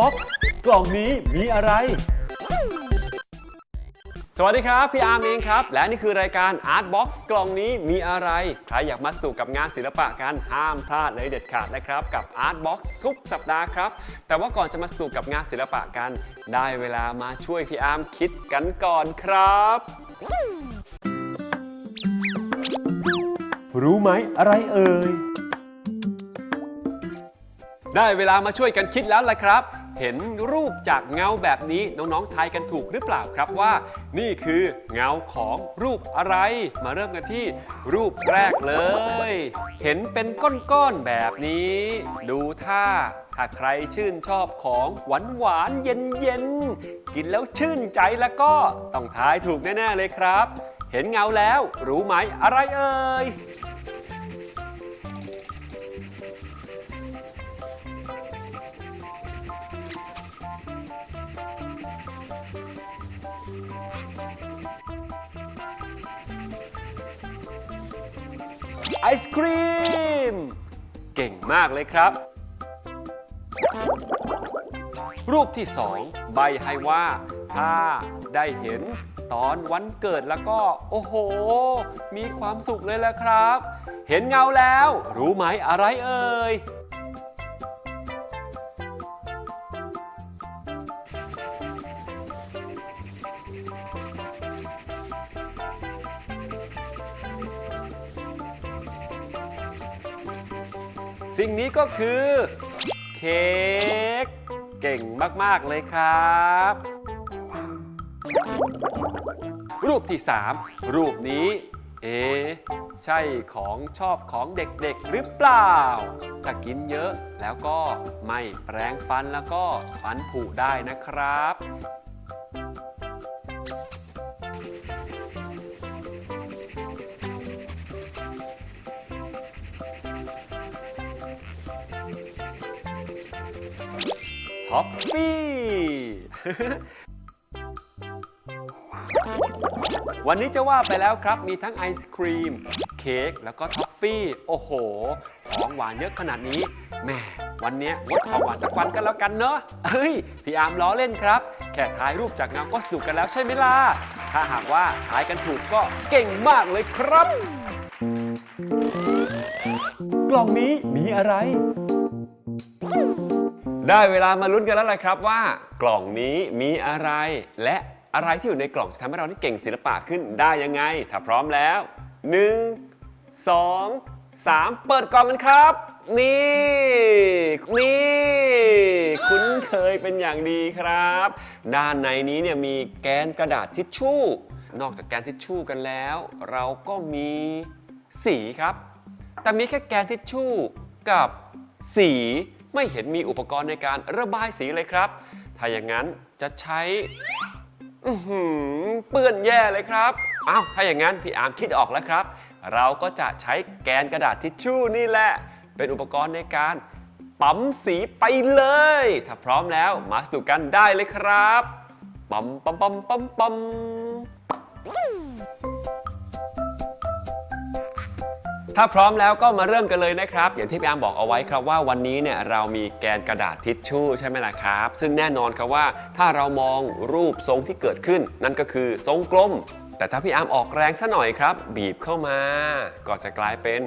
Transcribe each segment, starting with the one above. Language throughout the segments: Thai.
Box กล่องนี้มีอะไร สวัสดีครับ พี่อาร์มเองครับ และนี่คือรายการ Art Box กล่องนี้มีอะไร ใครอยากมาสนุกกับงานศิลปะกันห้ามพลาดเลยเด็ดขาดนะครับ กับ Art Box ทุกสัปดาห์ครับ แต่ว่าก่อนจะมาสนุกกับงานศิลปะกัน ได้เวลามาช่วยพี่อาร์มคิดกันก่อนครับ รู้ไหมอะไรเอ่ยได้เวลามาช่วยกันคิดแล้วล่ะครับ เห็นรูปจากเงาแบบนี้น้องๆทายกันถูกหรือเปล่าครับว่า นี่คือเงาของรูปอะไร มาเริ่มกันที่รูปแรกเลย เห็นเป็นก้อนๆแบบนี้ ดูท่าถ้าใครชื่นชอบของหวานหวานเย็นเย็นกินแล้วชื่นใจแล้วก็ต้องทายถูกแน่ๆเลยครับ เห็นเงาแล้วรู้ไหมอะไรเอ่ย ศครีม เก่งมากเลยครับ รูปที่ 2 ใบให้ว่า ถ้าได้เห็นตอนวันเกิดแล้วก็ โอ้โห มีความสุขเลยละครับ เห็นเงาแล้ว รู้ไหมอะไรเอ่ย สิ่งนี้ก็คือ เค้กเก่งมาก ๆ เลยครับ รูปที่ 3 รูปนี้ เอ๊ใช่ของชอบของเด็ก ๆ หรือเปล่า ถ้ากินเยอะแล้วก็ไม่แปรงฟันแล้วก็ฟันผุได้นะครับ อฟฟี่ วันนี้จะว่าไปแล้วครับ มีทั้งไอศครีม เค้ก แล้วก็ท็อฟฟี่ โอ้โห ของหวานเยอะขนาดนี้แหมวันนี้ยงดของหวานสักวันกันแล้วกันเนอะเฮ้ย พี่อาร์มล้อเล่นครับ แค่ถ่ายรูปจากเงาก็สนุกกันแล้วใช่ไหมล่ะ ถ้าหากว่าถ่ายกันถูกก็เก่งมากเลยครับ กล่องนี้มีอะไร ได้เวลามาลุ้นกันแล้วล่ะครับว่า กล่องนี้มีอะไร และอะไรที่อยู่ในกล่องจะทำให้เราได้เก่งศิลปะขึ้นได้ยังไง ถ้าพร้อมแล้ว 1 2 3 เปิดกล่องกันครับ นี่ นี่ คุ้นเคยเป็นอย่างดีครับ ด้านในนี้เนี่ยมีแกนกระดาษทิชชู่ นอกจากแกนทิชชู่กันแล้ว เราก็มีสีครับ แต่มีแค่แกนทิชชู่กับสี ไม่เห็นมีอุปกรณ์ในการระบายสีเลยครับ ถ้าอย่างนั้นจะใช้เปื้อนแย่เลยครับ อ้าว ถ้าอย่างนั้นพี่อาร์มคิดออกแล้วครับ เราก็จะใช้แกนกระดาษทิชชู่นี่แหละ เป็นอุปกรณ์ในการปั๊มสีไปเลย ถ้าพร้อมแล้วมาสนุกกันได้เลยครับปั๊มปั๊มปั๊มปั๊มปั๊ม ถ้าพร้อมแล้วก็มาเริ่มกันเลยนะครับ อย่างที่พี่อาร์มบอกเอาไว้ครับว่าวันนี้เนี่ยเรามีแกนกระดาษทิชชู่ใช่ไหมล่ะครับ ซึ่งแน่นอนครับว่าถ้าเรามองรูปทรงที่เกิดขึ้น นั่นก็คือทรงกลม แต่ถ้าพี่อาร์มออกแรงซะหน่อยครับ บีบเข้ามา ก็จะกลายเป็น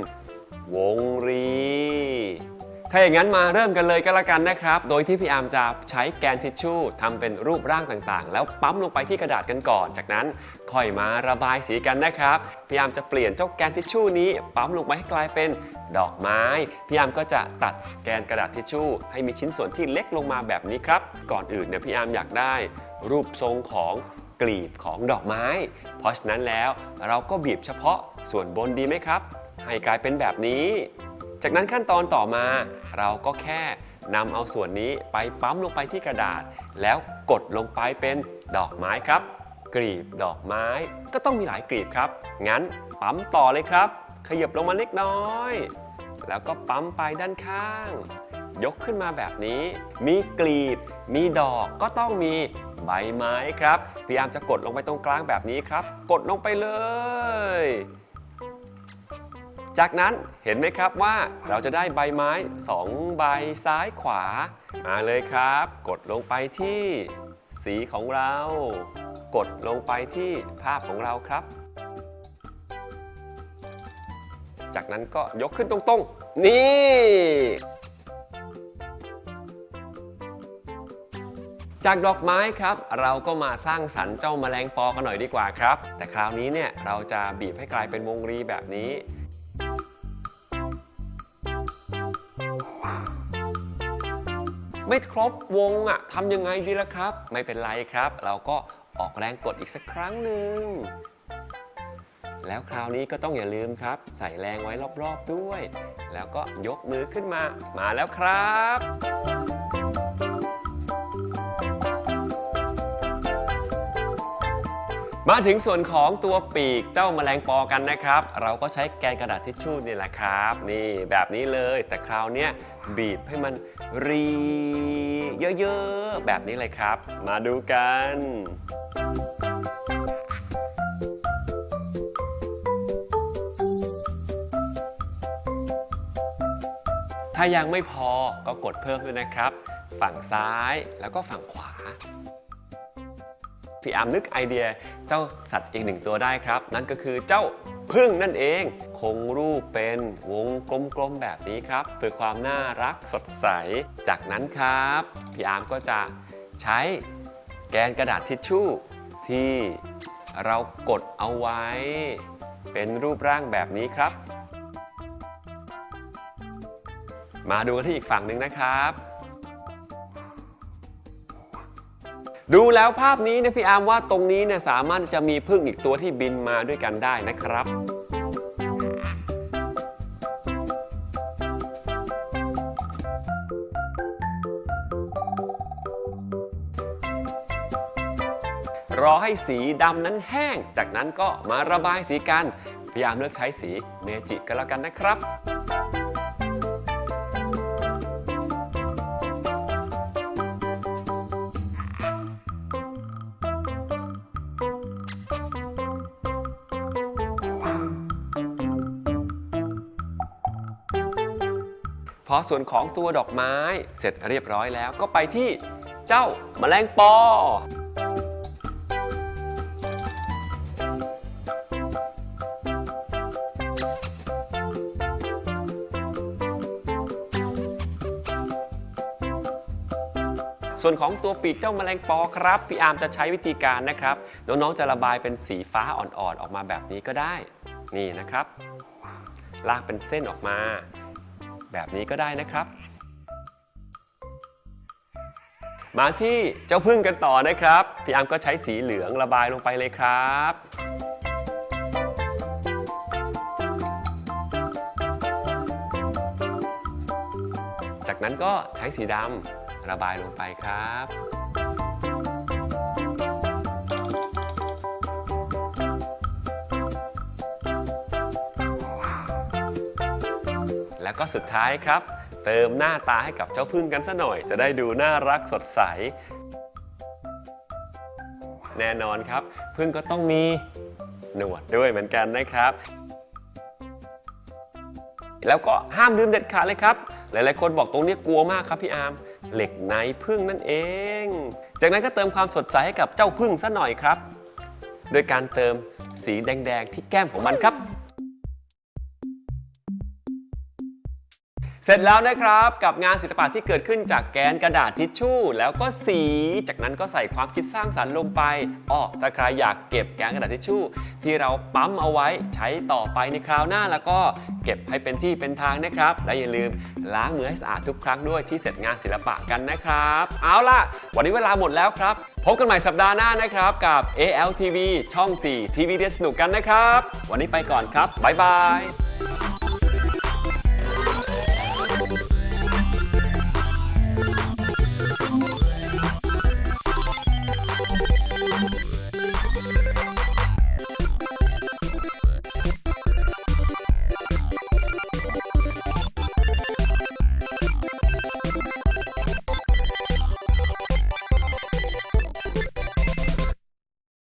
วงรี ถ้าอย่างนั้นมาเริ่มกันเลยก็แล้วกันนะครับ โดยที่พี่อาร์มจะใช้แกนทิชชู่ทำเป็นรูปร่างต่างๆ แล้วปั๊มลงไปที่กระดาษกันก่อน จากนั้นค่อยมาระบายสีกันนะครับ พี่อาร์มจะเปลี่ยนเจ้าแกนทิชชู่นี้ ปั๊มลงไปให้กลายเป็นดอกไม้ พี่อาร์มก็จะตัดแกนกระดาษทิชชู่ ให้มีชิ้นส่วนที่เล็กลงมาแบบนี้ครับ ก่อนอื่นเนี่ยพี่อาร์มอยากได้ รูปทรงของกลีบของดอกไม้ เพราะฉะนั้นแล้วเราก็บีบเฉพาะส่วนบนดีไหมครับ ให้กลายเป็นแบบนี้ จากนั้นขั้นตอนต่อมาเราก็แค่นำเอาส่วนนี้ไปปั๊มลงไปที่กระดาษ แล้วกดลงไปเป็นดอกไม้ครับกลีบดอกไม้ก็ต้องมีหลายกลีบครับ งั้นปั๊มต่อเลยครับ ขยับลงมาเล็กน้อย แล้วก็ปั๊มไปด้านข้าง ยกขึ้นมาแบบนี้ มีกลีบ มีดอกก็ต้องมีใบไม้ครับ พยายามจะกดลงไปตรงกลางแบบนี้ครับ กดลงไปเลย จากนั้นเห็นไหมครับว่าเราจะได้ใบไม้ 2 ใบซ้ายขวา มาเลยครับ กดลงไปที่สีของเรา กดลงไปที่ภาพของเราครับ จากนั้นก็ยกขึ้นตรงๆ นี่จากดอกไม้ครับ เราก็มาสร้างสรรค์เจ้าแมลงปอกันหน่อยดีกว่าครับ แต่คราวนี้เนี่ยเราจะบีบให้กลายเป็นวงรีแบบนี้ ไม่ครบวงอะทำยังไงดีล่ะครับ ไม่เป็นไรครับ เราก็ออกแรงกดอีกสักครั้งหนึ่ง แล้วคราวนี้ก็ต้องอย่าลืมครับ ใส่แรงไว้รอบๆด้วย แล้วก็ยกมือขึ้นมา มาแล้วครับ มาถึงส่วนของตัวปีกเจ้าแมลงปอกันนะครับ เราก็ใช้แกนกระดาษทิชชู่นี่แหละครับ นี่แบบนี้เลยแต่คราวนี้บีบให้มันรีเยอะๆ แบบนี้เลยครับ มาดูกันถ้ายังไม่พอก็กดเพิ่มด้วยนะครับ ฝั่งซ้ายแล้วก็ฝั่งขวา พี่อามนึกไอเดียเจ้าสัตว์อีกหนึ่งตัวได้ครับ นั่นก็คือเจ้าพึ่งนั่นเอง คงรูปเป็นวงกลมๆแบบนี้ครับเพื่อความน่ารักสดใส จากนั้นครับ พี่อามก็จะใช้แกนกระดาษทิชชู่ที่เรากดเอาไว้ เป็นรูปร่างแบบนี้ครับ มาดูกันที่อีกฝั่งหนึ่งนะครับ ดูแล้วภาพนี้เนะพี่อาร์มว่าตรงนี้เนี่ยสามารถจะมีพึ่งอีกตัวที่บินมาด้วยกันได้นะครับ รอให้สีดำนั้นแห้ง จากนั้นก็มาระบายสีกันพี่อาร์มเลือกใช้สีเมจิก็แล้วกันนะครับ พอส่วนของตัวดอกไม้เสร็จเรียบร้อยแล้วก็ไปที่เจ้าแมลงปอ ส่วนของตัวปีกเจ้าแมลงปอครับ พี่อาร์มจะใช้วิธีการนะครับ น้อง ๆ จะระบายเป็นสีฟ้าอ่อนๆออกมาแบบนี้ก็ได้ นี่นะครับ ลากเป็นเส้นออกมา แบบนี้ก็ได้นะครับ มาที่เจ้าพึ่งกันต่อนะครับ พี่อาร์มก็ใช้สีเหลืองระบายลงไปเลยครับจากนั้นก็ใช้สีดำระบายลงไปครับ แล้วก็สุดท้ายครับ เติมหน้าตาให้กับเจ้าพึ่งกันซะหน่อย จะได้ดูน่ารักสดใส แน่นอนครับ พึ่งก็ต้องมีหนวดด้วยเหมือนกันนะครับแล้วก็ห้ามลืมเด็ดขาดเลยครับ หลายๆ คนบอกตรงนี้กลัวมากครับพี่อาร์ม เหล็กในพึ่งนั่นเอง จากนั้นก็เติมความสดใสให้กับเจ้าพึ่งซะหน่อยครับ โดยการเติมสีแดง ๆ ที่แก้มของมันครับ สร็จแล้วนะครับกับงานศิลปะที่เกิดขึ้นจากแกนกระดาษทิชชู่ แล้วก็สี จากนั้นก็ใส่ความคิดสร้างสรรค์ลงไปอ้อถ้าใครอยากเก็บแกนกระดาษทิชชู่ ที่เราปั๊มเอาไว้ใช้ต่อไปในคราวหน้าแล้วก็เก็บให้เป็นที่เป็นทางนะครับ และอย่าลืมล้างมือให้สะอาดทุกครั้งด้วยที่เสร็จงานศิลปะกันนะครับ เอาล่ะ วันนี้เวลาหมดแล้วครับพบกันใหม่สัปดาห์หน้านะครับกับ ALTV ช่อง 4 ทีวีเดียสนุกกันนะครับ วันนี้ไปก่อนครับบ๊ายบาย